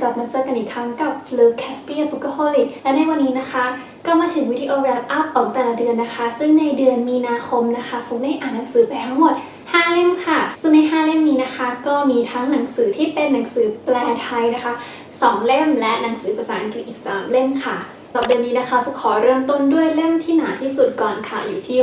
กลับมาเจอกันอีกครั้งกับฟลูแคสเปียบุกโฮลิกและในวันนี้นะคะ ก็มาถึงวิดีโอแรปอัพของแต่ละเดือนนะคะ ซึ่งในเดือนมีนาคมนะคะฟุกได้อ่านหนังสือไปทั้งหมด 5 เล่มค่ะ ซึ่งใน 5 เล่มนี้นะคะ ก็มีทั้งหนังสือที่เป็นหนังสือแปลไทยนะคะ 2 เล่มและหนังสือภาษาอังกฤษอีก 3 เล่มค่ะ สำหรับเดือนนี้นะคะฟุกขอเริ่มต้นด้วยเล่มที่หนาที่สุดก่อนค่ะ อยู่ที่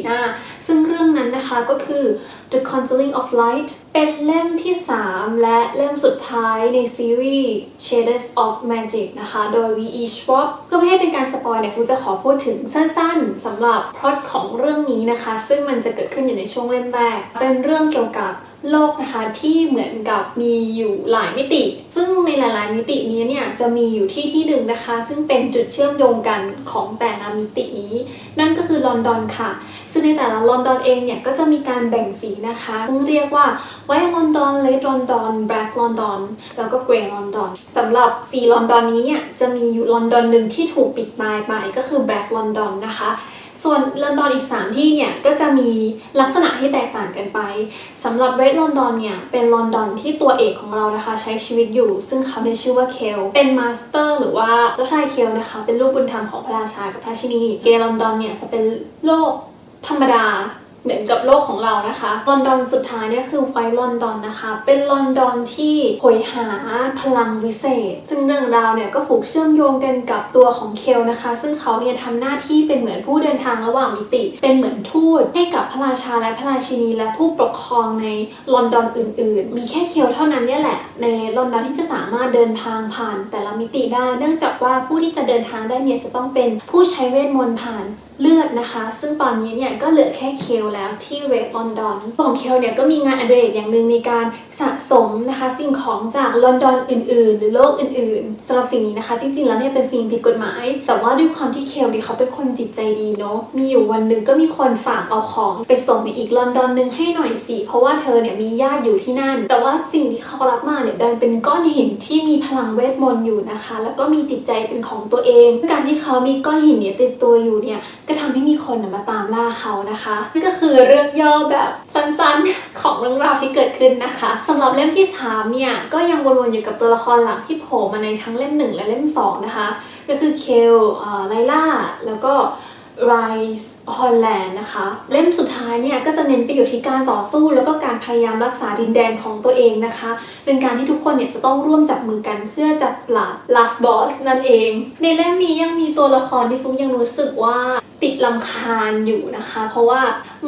624 หน้า ซึ่งเรื่องนั้นนะคะก็คือ The Conjuring of Light เป็นเล่มที่ 3 และเล่มสุดท้ายในซีรีส์ Shades of Magic นะคะ โดย V.E. Schwab เพื่อไม่ให้เป็นการสปอยเนี่ยฟุกจะขอพูดถึงสั้นๆสำหรับพล็อตของเรื่องนี้นะคะ ซึ่งมันจะเกิดขึ้นอยู่ในช่วงเล่มแรก เป็นเรื่องเกี่ยวกับ โลกนะคะที่เหมือนกับมีอยู่หลายมิติ ซึ่งในหลาย ๆ มิตินี้เนี่ยจะมีอยู่ที่ที่หนึ่งนะคะ ซึ่งเป็นจุดเชื่อมโยงกันของแต่ละมิตินี้ นั่นก็คือลอนดอนค่ะ ซึ่งในแต่ละลอนดอนเองเนี่ยก็จะมีการแบ่งสีนะคะ ซึ่งเรียกว่า White London Red London Black London แล้วก็ Grey London สำหรับสีลอนดอนนี้เนี่ยจะมีอยู่ลอนดอนหนึ่งที่ถูกปิดตายไปก็คือ Black London นะคะ ส่วนลอนดอนอีก 3 ที่เนี่ยก็จะมีลักษณะที่แตกต่างกันไปสำหรับเรดลอนดอนเนี่ยเป็นลอนดอนที่ตัวเอกของเรานะคะใช้ชีวิตอยู่ ซึ่งเขาได้ชื่อว่าเคลเป็นมาสเตอร์หรือว่าเจ้าชายเคลนะคะ เป็นลูกบุญธรรมของพระราชากับพระราชินี เกลอนดอนเนี่ยจะเป็นโลกธรรมดา เหมือนกับโลกของเรานะคะลอนดอนสุดท้ายเนี่ยคือไวท์ลอนดอนนะคะ เป็นลอนดอนที่โหยหาพลังวิเศษ ซึ่งเรื่องราวเนี่ยก็ผูกเชื่อมโยงกันกับตัวของเคลนะคะ ซึ่งเขาเนี่ยทำหน้าที่เป็นเหมือนผู้เดินทางระหว่างมิติ เป็นเหมือนทูตให้กับพระราชาและพระราชินี และผู้ปกครองในลอนดอนอื่น ๆ มีแค่เคลเท่านั้นเนี่ยแหละ ในลอนดอนที่จะสามารถเดินทางผ่านแต่ละมิติได้ เนื่องจากว่าผู้ที่จะเดินทางได้เนี่ยจะต้องเป็นผู้ใช้เวทมนต์ผ่าน เลือดนะคะ ซึ่งตอนนี้เนี่ยก็เหลือแค่เคลแล้วที่เรดลอนดอนของเคลเนี่ยก็มีงานอดิเรกอย่างหนึ่งในการสะสมนะคะสิ่งของจากลอนดอนอื่นๆ หรือโลกอื่นๆสำหรับสิ่งนี้นะคะ จริงๆแล้วเนี่ยเป็นสิ่งผิดกฎหมาย แต่ว่าด้วยความที่เคลเนี่ยเขาเป็นคนจิตใจดีเนาะมีอยู่วันหนึ่งก็มีคนฝากเอาของไปส่งในอีกลอนดอนหนึงให้หน่อยสิเพราะว่าเธอเนี่ยมีญาติอยู่ที่นั่น แต่ว่าสิ่งที่เขารับมาเนี่ยดันเป็นก้อนหินที่มีพลังเวทมนต์อยู่นะคะ แล้วก็มีจิตใจเป็นของตัวเอง การที่เขามีก้อนหินเนี่ยติดตัวอยู่เนี่ยก็ทำให้มีคนมาตามล่าเขานะคะนั่นก็คือเรื่องย่อแบบสั้นๆของเรื่องราวที่เกิดขึ้นนะคะสำหรับเล่มที่3เนี่ยก็ยังวนๆอยู่กับตัวละครหลักที่โผล่มาในทั้งเล่ม 1 และเล่ม 2 นะคะ ก็คือเคลเอ่อไลล่าแล้วก็ไรส์ ฮอลแลนด์นะคะ เล่มสุดท้ายเนี่ยก็จะเน้นไปอยู่ที่การต่อสู้ แล้วก็การพยายามรักษาดินแดนของตัวเองนะคะ เป็นการที่ทุกคนเนี่ยจะต้องร่วมจับมือกันเพื่อจะปราบ last boss นั่นเอง ในเล่มนี้ยังมีตัวละครที่ฟุกยังรู้สึกว่าติดลำคาญอยู่นะคะ เพราะว่า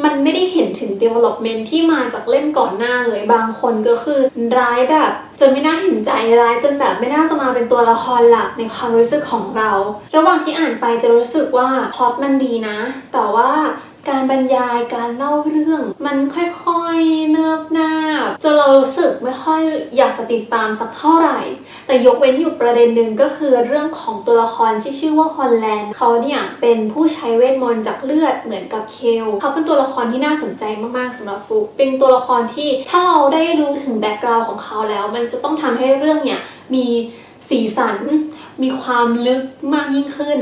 มันไม่ได้เห็นถึง development ที่มาจากเล่มก่อนหน้าเลยบางคนก็คือร้ายแบบจนไม่น่าเห็นใจร้ายจนแบบไม่น่าจะมาเป็นตัวละครหลักในความรู้สึกของเรา ระหว่างที่อ่านไปจะรู้สึกว่าพอตมันดีนะ แต่ว่าการบรรยายการเล่าเรื่อง มันค่อยๆเนิบนาบจนเรารู้สึกไม่ค่อยอยากจะติดตามสักเท่าไหร่ แต่ยกเว้นอยู่ประเด็นหนึ่งก็คือเรื่องของตัวละครที่ชื่อว่าฮอลแลนด์เขาเนี่ยเป็นผู้ใช้เวทมนต์จากเลือดเหมือนกับเคลเขาเป็นตัวละครที่น่าสนใจมากๆสำหรับฟุกเป็นตัวละครที่ถ้าเราได้รู้ถึงแบ็กกราวน์ของเขาแล้ว มันจะต้องทำให้เรื่องเนี่ยมีสีสันมีความลึกมากยิ่งขึ้น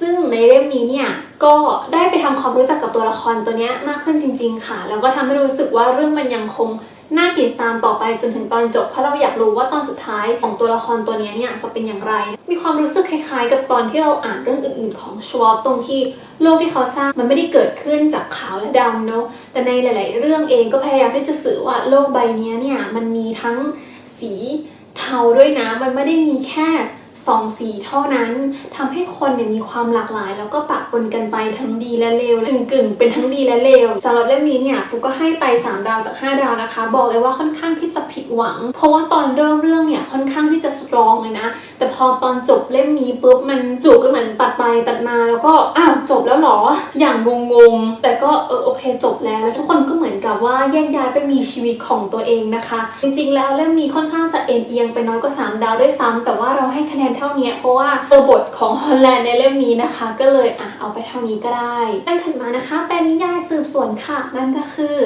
ซึ่งในเล่มนี้เนี่ยก็ได้ไปทำความรู้จักกับตัวละครตัวนี้มากขึ้นจริง ๆ ค่ะ แล้วก็ทำให้รู้สึกว่าเรื่องมันยังคงน่าติดตามต่อไปจนถึงตอนจบ เพราะเราอยากรู้ว่าตอนสุดท้ายของตัวละครตัวนี้เนี่ยจะเป็นอย่างไร มีความรู้สึกคล้ายๆ กับตอนที่เราอ่านเรื่องอื่นๆ ของชวอปตรงที่โลกที่เขาสร้างมันไม่ได้เกิดขึ้นจากขาวและดำเนาะแต่ในหลาย ๆ เรื่องเองก็พยายามที่จะสื่อว่าโลกใบนี้เนี่ยมันมีทั้งสีเทาด้วยนะ มันไม่ได้มีแค่ สองสีเท่านั้นทำให้คนเนี่ยมีความหลากหลาย แล้วก็ปะปนกันไปทั้งดีและเลวกึ่งกึ่งๆเป็นทั้งดีและเลวสำหรับเล่มนี้เนี่ยฟุกก็ให้ไป 3 ดาวจาก 5 ดาวนะคะ บอกเลยว่าค่อนข้างที่จะผิดหวัง เพราะว่าตอนเริ่มเรื่องเนี่ยค่อนข้างที่จะสตรองเลยนะ แต่พอตอนจบเล่มนี้ปุ๊บมันจูก็เหมือนตัดไปตัดมาแล้วก็อ้าวจบแล้วเหรอ อย่างงงๆ แต่ก็เออโอเคจบแล้วแล้วทุกคนก็เหมือนกับว่าแยกย้ายไปมีชีวิตของตัวเองนะคะ จริงๆ แล้วเล่มนี้ค่อนข้างจะเอ็นเอียงไปน้อยกว่า3ดาวด้วยซ้ำแต่ว่าเราให้คะแนนเท่านี้เพราะว่าตัวบทของฮอลแลนด์ในเล่มนี้นะคะ ก็เลยอะเอาไปเท่านี้ก็ได้เล่มถัดมานะคะ เป็นนิยายสืบสวนค่ะ นั่นก็คือ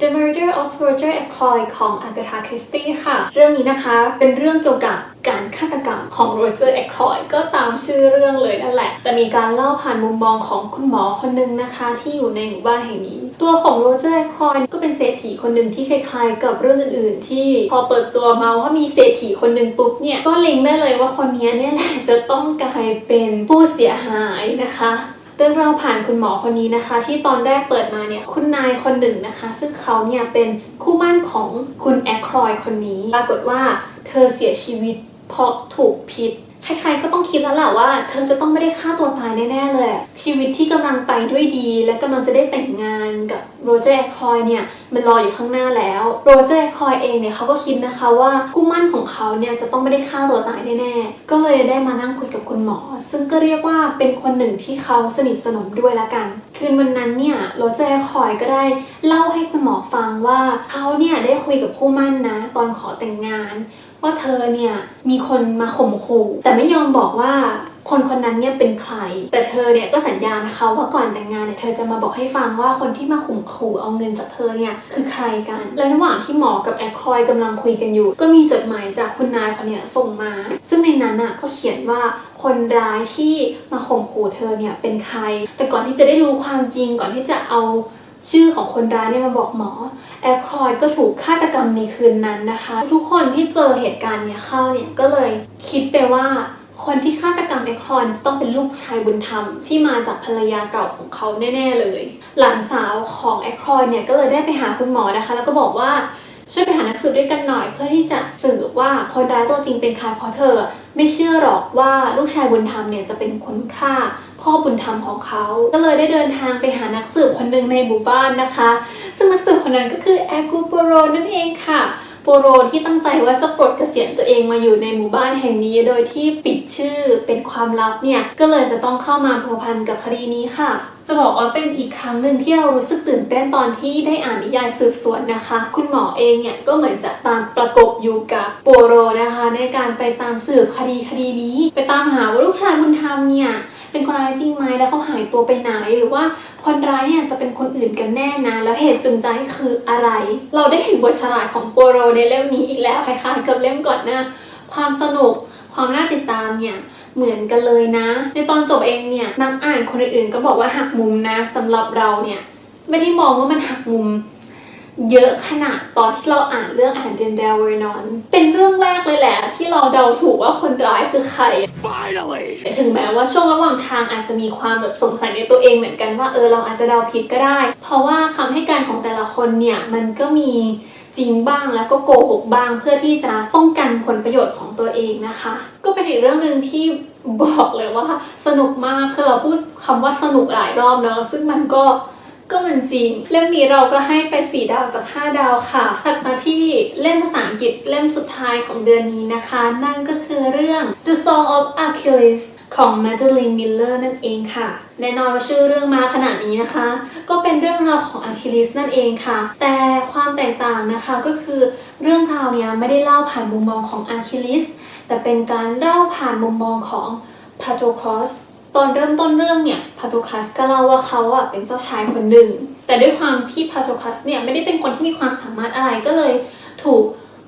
The Murder of Roger Ackroyd ของ Agatha Christie ค่ะ เรื่องนี้นะคะเป็นเรื่องเกี่ยวกับ การฆาตกรรมของโรเจอร์แอคครอยก็ตามชื่อเรื่องเลยนั่นแหละ แต่มีการเล่าผ่านมุมมองของคุณหมอคนหนึงนะคะที่อยู่ในหมู่บ้านแห่งนี้ ตัวของโรเจอร์แอคครอยก็เป็นเศรษฐีคนหนึ่งที่คล้ายๆ กับเรื่องอื่นๆ ที่พอเปิดตัวมาว่ามีเศรษฐีคนหนึ่งปุ๊บเนี่ยก็เล็งได้เลยว่าคนนี้เนี่ยแหละจะต้องกลายเป็นผู้เสียหายนะคะเรื่องราวผ่านคุณหมอคนนี้นะคะ ที่ตอนแรกเปิดมาเนี่ยคุณนายคนหนึ่งนะคะ ซึ่งเขาเนี่ยเป็นคู่มั่นของคุณแอคครอยคนนี้ ปรากฏว่าเธอเสียชีวิต เพราะถูกพิษใครๆก็ต้องคิดแล้วแหละว่า เธอจะต้องไม่ได้ฆ่าตัวตายแน่ๆเลย ชีวิตที่กำลังไปด้วยดี และกำลังจะได้แต่งงานกับโรเจอร์แอคคอยเนี่ยมันรออยู่ข้างหน้าแล้วโรเจอร์แอคคอยเองเนี่ยเขาก็คิดนะคะว่าคู่มั่นของเขาเนี่ยจะต้องไม่ได้ฆ่าตัวตายแน่ๆก็เลยได้มานั่งคุยกับคุณหมอ ซึ่งก็เรียกว่าเป็นคนหนึ่งที่เขาสนิทสนมด้วยละกัน คืนวันนั้นเนี่ยโรเจอร์แอคคอยก็ได้เล่าให้คุณหมอฟังว่าเขาเนี่ยได้คุยกับคู่มั่นนะ ตอนขอแต่งงาน ว่าเธอเนี่ยมีคนมาข่มขู่แต่ไม่ยอมบอกว่าคนคนนั้นเนี่ยเป็นใคร แต่เธอเนี่ยก็สัญญานะคะว่าก่อนแต่งงานเนี่ยเธอจะมาบอกให้ฟังว่าคนที่มาข่มขู่เอาเงินจากเธอเนี่ยคือใครกัน และระหว่างที่หมอกับแอคคอยกำลังคุยกันอยู่ ก็มีจดหมายจากคุณนายคนเนี่ยส่งมา ซึ่งในนั้นน่ะก็เขียนว่าคนร้ายที่มาข่มขู่เธอเนี่ยเป็นใคร แต่ก่อนที่จะได้รู้ความจริงก่อนที่จะเอาชื่อของคนร้ายเนี่ยมาบอกหมอ แอร์ครอยก็ถูกฆาตกรรมในคืนนั้นนะคะ ทุกคนที่เจอเหตุการณ์เนี่ยเข้าเนี่ยก็เลยคิดไปว่าคนที่ฆาตกรรมแอร์ครอยเนี่ยจะต้องเป็นลูกชายบุญธรรมที่มาจากภรรยาเก่าของเขาแน่ ๆ เลย หลานสาวของแอร์ครอยเนี่ยก็เลยได้ไปหาคุณหมอนะคะ แล้วก็บอกว่าช่วยไปหานักสืบด้วยกันหน่อย เพื่อที่จะสืบว่าคนร้ายตัวจริงเป็นใครเพราะเธอ ไม่เชื่อหรอกว่าลูกชายบุญธรรมเนี่ยจะเป็นคนฆ่าพ่อบุญธรรมของเขา ก็เลยได้เดินทางไปหานักสืบคนหนึ่งในหมู่บ้านนะคะ ซึ่งนักสืบคนนั้นก็คือแอกูโปโรนั่นเองค่ะโปโรที่ตั้งใจว่าจะปลดเกษียณตัวเองมาอยู่ในหมู่บ้านแห่งนี้ โดยที่ปิดชื่อเป็นความลับเนี่ยก็เลยจะต้องเข้ามาพัวพันกับคดีนี้ค่ะจะบอกว่าเป็นอีกครั้งหนึ่งที่เรารู้สึกตื่นเต้นตอนที่ได้อ่านนิยายสืบสวนนะคะ คุณหมอเองเนี่ยก็เหมือนจะตามประกบอยู่กับโปโรนะคะ ในการไปตามสืบคดีคดีนี้ ไปตามหาว่าลูกชายบุญธรรมเนี่ยเป็นคนร้ายจริงไหมแล้วเขาหายตัวไปไหนหรือว่า คนร้ายเนี่ยจะเป็นคนอื่นกันแน่นะ แล้วเหตุจูงใจคืออะไร เราได้เห็นบทฉลาดของโปโรในเล่มนี้อีกแล้วคล้ายๆกับเล่มก่อนหน้า ความสนุกความน่าติดตามเนี่ยเหมือนกันเลยนะ ในตอนจบเองเนี่ยนักอ่านคนอื่นๆก็บอกว่าหักมุมนะสำหรับเราเนี่ยไม่ได้มองว่ามันหักมุม เยอะขนาดตอนที่เราอ่านเรื่องอ่านเดนเดลเวอร์นอนเป็นเรื่องแรกเลยแหละ ที่เราเดาถูกว่าคนร้ายคือใคร Finally! ถึงแม้ว่าช่วงระหว่างทางอาจจะมีความแบบสงสัยในตัวเองเหมือนกันว่าเออเราอาจจะเดาผิดก็ได้ เพราะว่าคำให้การของแต่ละคนเนี่ยมันก็มีจริงบ้างแล้วก็โกหกบ้างเพื่อที่จะป้องกันผลประโยชน์ของตัวเองนะคะ ก็เป็นอีกเรื่องหนึ่งที่บอกเลยว่าสนุกมากคือเราพูดคำว่าสนุกหลายรอบเนาะซึ่งมันก็ ก็มันจริง เล่มนี้เราก็ให้ไป 4 ดาวจาก 5 ดาวค่ะ ถัดมาที่เล่มภาษาอังกฤษเล่มสุดท้ายของเดือนนี้นะคะ นั่นก็คือเรื่อง The Song of Achilles ของ Madeline Miller นั่นเองค่ะ แน่นอนว่าชื่อเรื่องมาขนาดนี้นะคะ ก็เป็นเรื่องราวของ Achilles นั่นเองค่ะ แต่ความแตกต่างนะคะก็คือเรื่องราวเนี้ยไม่ได้เล่าผ่านมุมมองของ Achilles แต่เป็นการเล่าผ่านมุมมองของ Patroclus อนเริ่มต้นเรื่องเนี่ยพาโทคัสก็เล่าว่าเขาอะเป็นเจ้าชายคนหนึ่ง แต่ด้วยความที่พาโทคัสเนี่ยไม่ได้เป็นคนที่มีความสามารถอะไรก็เลยถูก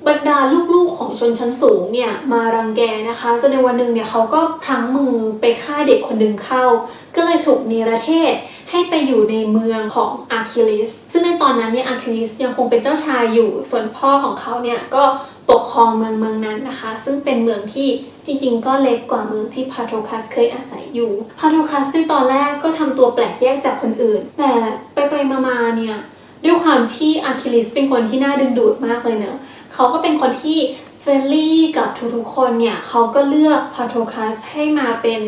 บรรดาลูกๆของชนชั้นสูงเนี่ยมารังแกนะคะจนในวันหนึ่งเนี่ยเขาก็พลั้งมือไปฆ่าเด็กคนหนึ่งเข้า ก็เลยถูกเนรเทศให้ไปอยู่ในเมืองของอาร์คิลิส ซึ่งในตอนนั้นเนี่ยอาร์คิลิสยังคงเป็นเจ้าชายอยู่ ส่วนพ่อของเขาเนี่ยก็ ปกครองเมืองเมืองนั้นนะคะ ซึ่งเป็นเมืองที่จริงๆ ก็เล็กกว่าเมืองที่พาโทคัสเคยอาศัยอยู่พาโทคัสในตอนแรกก็ทำตัวแปลกแยกจากคนอื่น แต่ไปไปๆมาๆเนี่ยด้วยความที่อาคิลิสเป็นคนที่น่าดึงดูดมากเลยเนะเขาก็เป็นคนที่เฟรนลี่กับทุกๆคนเนี่ยเขาก็เลือกพาโทคัสให้มาเป็น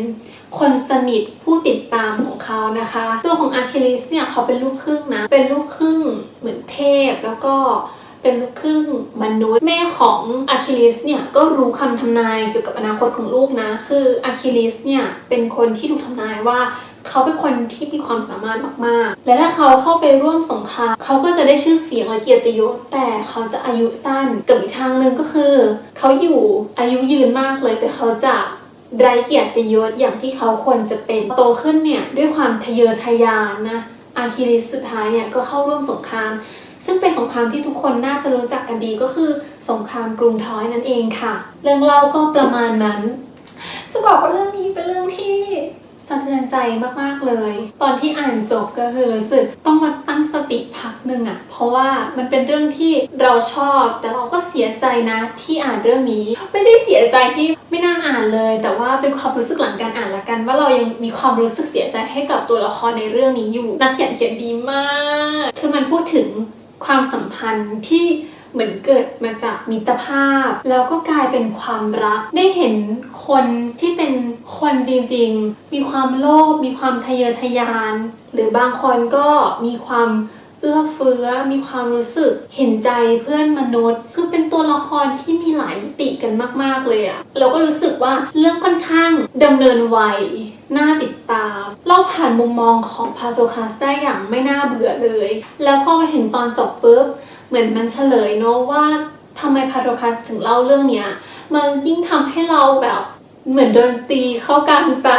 คนสนิทผู้ติดตามของเขานะคะ ตัวของอาคิลิสเนี่ยเขาเป็นลูกครึ่งนะ เป็นลูกครึ่งเหมือนเทพแล้วก็ เป็นลูกครึ่งมนุษย์ แม่ของอะคิลิสเนี่ยก็รู้คำทำนายเกี่ยวกับอนาคตของลูกนะ คืออะคิลิสเนี่ยเป็นคนที่ถูกทำนายว่าเขาเป็นคนที่มีความสามารถมาก ๆ และถ้าเขาเข้าไปร่วมสงครามเขาก็จะได้ชื่อเสียงและเกียรติยศ แต่เขาจะอายุสั้นกับอีกทางหนึ่งก็คือ เขาอยู่อายุยืนมากเลย แต่เขาจะไร้เกียรติยศอย่างที่เขาควรจะเป็นโตขึ้นเนี่ยด้วยความทะเยอทะยานนะอาคิลิสสุดท้ายเนี่ยก็เข้าร่วมสงคราม ซึ่งเป็นสงครามที่ทุกคนน่าจะรู้จักกันดีก็คือ สงครามกรุงทอยนั่นเองค่ะ เรื่องเล่าก็ประมาณนั้นจะบอกว่าเรื่องนี้เป็นเรื่องที่สะเทือนใจมากๆเลย ตอนที่อ่านจบก็คือรู้สึกต้องมาตั้งสติพักหนึ่งอะเพราะว่ามันเป็นเรื่องที่เราชอบ แต่เราก็เสียใจนะที่อ่านเรื่องนี้ ไม่ได้เสียใจที่ไม่น่าอ่านเลย แต่ว่าเป็นความรู้สึกหลังการอ่านละกัน ว่าเรายังมีความรู้สึกเสียใจให้กับตัวละครในเรื่องนี้อยู่นักเขียนเขียนดีมาก คือมันพูดถึง ความสัมพันธ์ที่เหมือนเกิดมาจากมิตรภาพ แล้วก็กลายเป็นความรัก ได้เห็นคนที่เป็นคนจริงๆ มีความโลภมีความทะเยอทะยาน หรือบางคนก็มีความ เอื้อเฟื้อมีความรู้สึกเห็นใจเพื่อนมนุษย์ คือเป็นตัวละครที่มีหลายมิติกันมาก ๆ เลยอะเราก็รู้สึกว่าเรื่องค่อนข้างดำเนินไวน่าติดตามเล่าผ่านมุมมองของพาโทคัสได้อย่างไม่น่าเบื่อเลย แล้วพอมาถึงตอนจบปุ๊บ เหมือนมันเฉลยเนอะว่าทำไมพาโทคัสถึงเล่าเรื่องเนี้ย มันยิ่งทำให้เราแบบ เหมือนโดนตีเข้ากลางใจ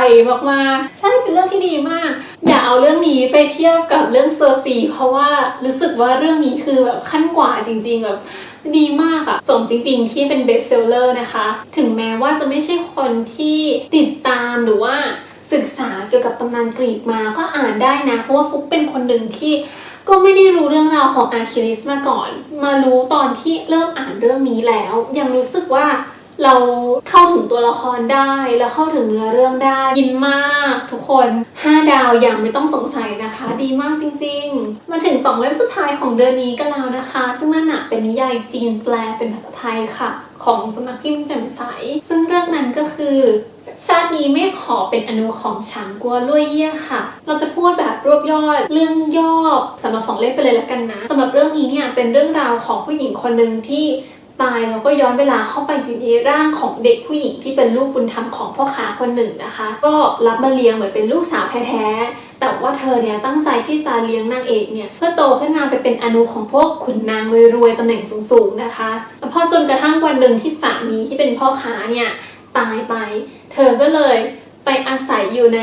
มากๆ ใช่เป็นเรื่องที่ดีมาก อย่าเอาเรื่องนี้ไปเทียบกับเรื่องเซอร์ซีเพราะว่ารู้สึกว่าเรื่องนี้คือแบบขั้นกว่าจริง ๆ แบบดีมากอะสมจริงๆที่เป็นเบสเซลเลอร์นะคะ ถึงแม้ว่าจะไม่ใช่คนที่ติดตามหรือว่าศึกษาเกี่ยวกับตำนานกรีกมาก็อ่านได้นะ เพราะว่าฟุกเป็นคนหนึ่งที่ก็ไม่ได้รู้เรื่องราวของอาร์คิลิสมาก่อน มารู้ตอนที่เริ่มอ่านเรื่องนี้แล้ว ยังรู้สึกว่า เราเข้าถึงตัวละครได้ แล้วเข้าถึงเนื้อเรื่องได้ยินมากทุกคน 5 ดาวอย่างไม่ต้องสงสัยนะคะ ดีมากจริง ๆ มาถึง 2 เล่มสุดท้ายของเดือนนี้กันแล้วนะคะ ซึ่งนั่นนะเป็นนิยายจีนแปลเป็นภาษาไทยค่ะ ของสำนักพิมพ์แจ่มใส ซึ่งเรื่องนั้นก็คือชาตินี้ไม่ขอเป็นอนุของฉางกัวลุยเยี่ยค่ะ เราจะพูดแบบรวบยอดเรื่องย่อสำหรับสองเล่มไปเลยละกันนะสำหรับเรื่องนี้เนี่ยเป็นเรื่องราวของผู้หญิงคนหนึ่งที่ ตายแล้วก็ย้อนเวลาเข้าไปอยู่ในร่างของเด็กผู้หญิงที่เป็นลูกบุญธรรมของพ่อค้าคนหนึ่งนะคะ ก็รับมาเลี้ยงเหมือนเป็นลูกสาวแท้ๆแต่ว่าเธอเนี่ยตั้งใจที่จะเลี้ยงนางเอกเนี่ยเพื่อโตขึ้นมาไปเป็นอนุของพวกขุนนางรวยๆตำแหน่งสูงๆนะคะแล้วพอจนกระทั่งวันหนึ่งที่สามีที่เป็นพ่อค้าเนี่ยตายไป เธอก็เลยไปอาศัยอยู่ใน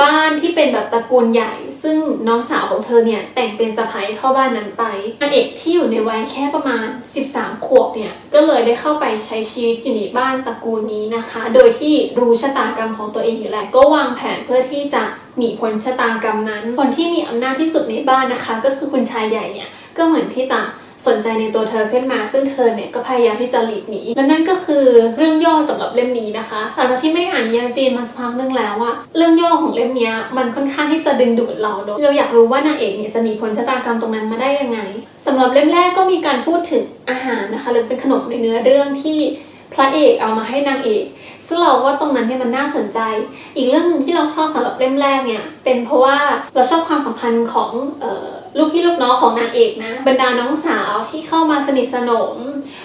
บ้านที่เป็นแบบตระกูลใหญ่ ซึ่งน้องสาวของเธอเนี่ยแต่งเป็นสะพ้ายพ่อบ้านนั้นไปนางเอกที่อยู่ในวัยแค่ประมาณ 13 ขวบเนี่ยก็เลยได้เข้าไปใช้ชีวิตอยู่ในบ้านตระกูลนี้นะคะ โดยที่รู้ชะตากรรมของตัวเองอยู่แล้วก็วางแผนเพื่อที่จะหนีพ้นชะตากรรมนั้น คนที่มีอำนาจที่สุดในบ้านนะคะ ก็คือคุณชายใหญ่เนี่ยก็เหมือนที่จะ สนใจในตัวเธอขึ้นมา ซึ่งเธอเนี่ยก็พยายามที่จะหลีกหนีและนั่นก็คือเรื่องย่อสำหรับเล่มนี้นะคะหลังจากที่ไม่ได้อ่านนิยายจีนมาสักพักนึงแล้วอะเรื่องย่อของเล่มนี้มันค่อนข้างที่จะดึงดูดเราเนอะเราอยากรู้ว่านางเอกเนี่ยจะหนีพ้นชะตากรรมตรงนั้นมาได้ยังไงสำหรับเล่มแรกก็มีการพูดถึงอาหารนะคะหรือเป็นขนมในเนื้อเรื่องที่พระเอกเอามาให้นางเอก ซึ่งเราว่าตรงนั้นเนี่ยมันน่าสนใจ อีกเรื่องหนึ่งที่เราชอบสำหรับเล่มแรกเนี่ย เป็นเพราะว่าเราชอบความสัมพันธ์ของออลูกพี่ลูกน้องของนางเอกนะ บรรดาน้องสาวที่เข้ามาสนิทสนม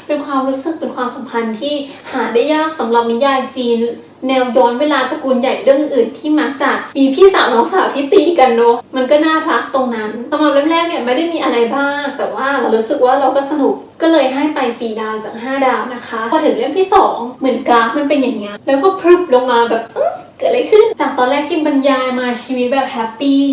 เป็นความรู้สึกเป็นความสัมพันธ์ที่หาได้ยากสำหรับนิยายจีน แนวย้อนเวลาตระกูลใหญ่เรื่องอื่นที่มักจะมีพี่สาวน้องสาวที่ตีกันเนาะมันก็น่ารักตรงนั้นสำหรับเล่มแรกเนี่ยไม่ได้มีอะไรบ้าง แต่ว่าเรารู้สึกว่าเราก็สนุกก็เลยให้ไป 4 ดาวจาก 5 ดาวนะคะ พอถึงเล่มที่ 2 เหมือนกราฟมันเป็นอย่างเงี้ยแล้วก็พรึบลงมาแบบเกิดอะไรขึ้นจากตอนแรกที่บรรยายมาชีวิตแบบแฮปปี้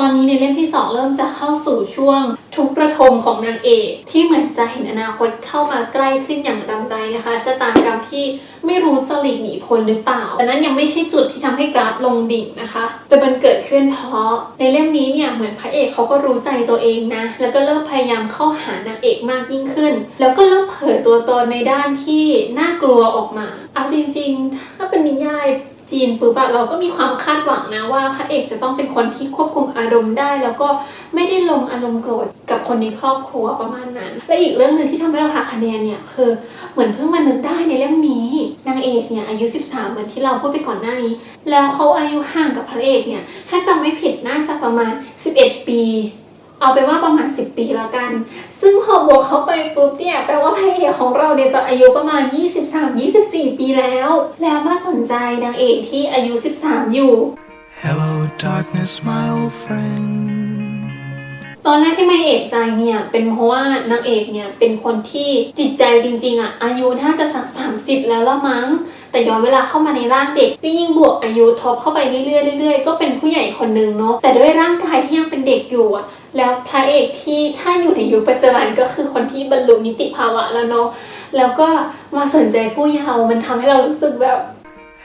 ตอนนี้ในเล่มที่ 2 เริ่มจะเข้าสู่ช่วงทุกข์ระทมของนางเอกที่เหมือนจะเห็นอนาคตเข้ามาใกล้ขึ้นอย่างรำไรนะคะชะตากรรมที่ไม่รู้จะหลีกหนีพ้นหรือเปล่า แต่นั้นยังไม่ใช่จุดที่ทำให้กราฟลงดิ่งนะคะ แต่มันเกิดขึ้นเพราะในเล่มนี้เนี่ยเหมือนพระเอกเขาก็รู้ใจตัวเองนะ แล้วก็เริ่มพยายามเข้าหานางเอกมากยิ่งขึ้น แล้วก็เริ่มเผยตัวตนในด้านที่น่ากลัวออกมา เอาจริงๆ ถ้าเป็นนิยาย จีนปุ๊บอะเราก็มีความคาดหวังนะว่าพระเอกจะต้องเป็นคนที่ควบคุมอารมณ์ได้ แล้วก็ไม่ได้ลงอารมณ์โกรธกับคนในครอบครัวประมาณนั้น และอีกเรื่องหนึ่งที่ทำให้เราหักคะแนนเนี่ยคือเหมือนเพิ่งมานึกได้ในเล่มนี้นางเอกเนี่ยอายุ 13 เหมือนที่เราพูดไปก่อนหน้านี้ แล้วเขาอายุห่างกับพระเอกเนี่ยถ้าจำไม่ผิดน่าจะประมาณ 11 ปี เอาไปนว่าประมาณ 10 ปีแล้วกัน ซึ่งพอบวกเขาไปปุ๊บเนี่ย แปลว่าพระเอกของเราเนี่ยจะอายุประมาณ 23-24 ปีแล้ว แล้วมาสนใจนางเอกที่อายุ 13 อยู่ Hello, darkness, my old friend. ตอนแรกที่ไม่เอกใจเนี่ย เป็นเพราะว่านางเอกเนี่ย เป็นคนที่จิตใจจริง ๆ อะ อายุน่าจะสักสามสิบแล้วละมั้ง แต่ย้อนเวลาเข้ามาในร่างเด็กก็ยิ่งบวกอายุทบเข้าไปเรื่อยๆเรื่อยๆก็เป็นผู้ใหญ่คนนึงเนาะแต่ด้วยร่างกายที่ยังเป็นเด็กอยู่อะแล้วพระเอกที่ถ้าอยู่ในยุคปัจจุบันก็คือคนที่บรรลุนิติภาวะแล้วเนาะแล้วก็มาสนใจผู้เยาว์มันทำให้เรารู้สึกแบบ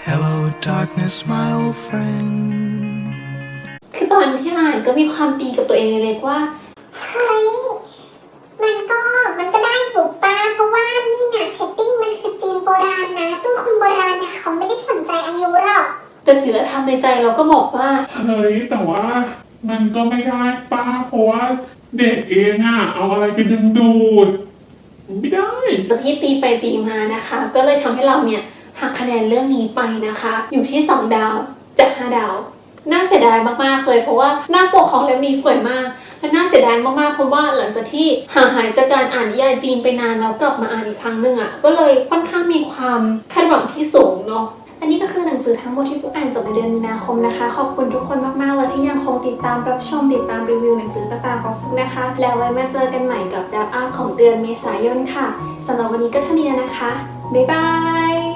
Hello, darkness, my old friend. คือตอนที่อ่านก็มีความตีกับตัวเองเล็กๆว่าเฮ้ยมันก็มันก็ได้ถูกป้าเพราะว่านี่นะเซตติ้งมันคือจีนโบราณนะ ซึ่งคนโบราณนะเขาไม่ได้สนใจอายุหรอกแต่ศีลธรรมในใจเราก็บอกว่า เฮ้ยแต่ว่า มันก็ไม่ได้ป้าเพราะว่าเด็กเองอะเอาอะไรไปดึงดูดไม่ได้ที่ตีไปตีมานะคะ ก็เลยทำให้เราเนี่ยหักคะแนนเรื่องนี้ไปนะคะ อยู่ที่ 2 ดาวจาก5ดาว น่าเสียดายมากๆเลยเพราะว่าหน้าปกของเล่มนี้สวยมากและน่าเสียดายมากๆเพราะว่าหลังจากที่ห่างหายจากการอ่านนิยายจีนไปนานแล้วกลับมาอ่านอีกครั้งหนึ่งอะ่ะก็เลยค่อนข้างมีความคาดหวังที่สูงเนาะันนี้ก็คือหนังสือทั้งหมดที่ฟุกอ่านจบในเดือนมีนาคมนะคะ ขอบคุณทุกคนมากๆเลยที่ยังคงติดตามรับชมติดตามรีวิวหนังสือต่างๆของฟุกนะคะ แล้วไว้มาเจอกันใหม่กับดับอัพของเดือนเมษายนค่ะสำหรับวันนี้ก็เท่านี้นะคะบ๊ายบาย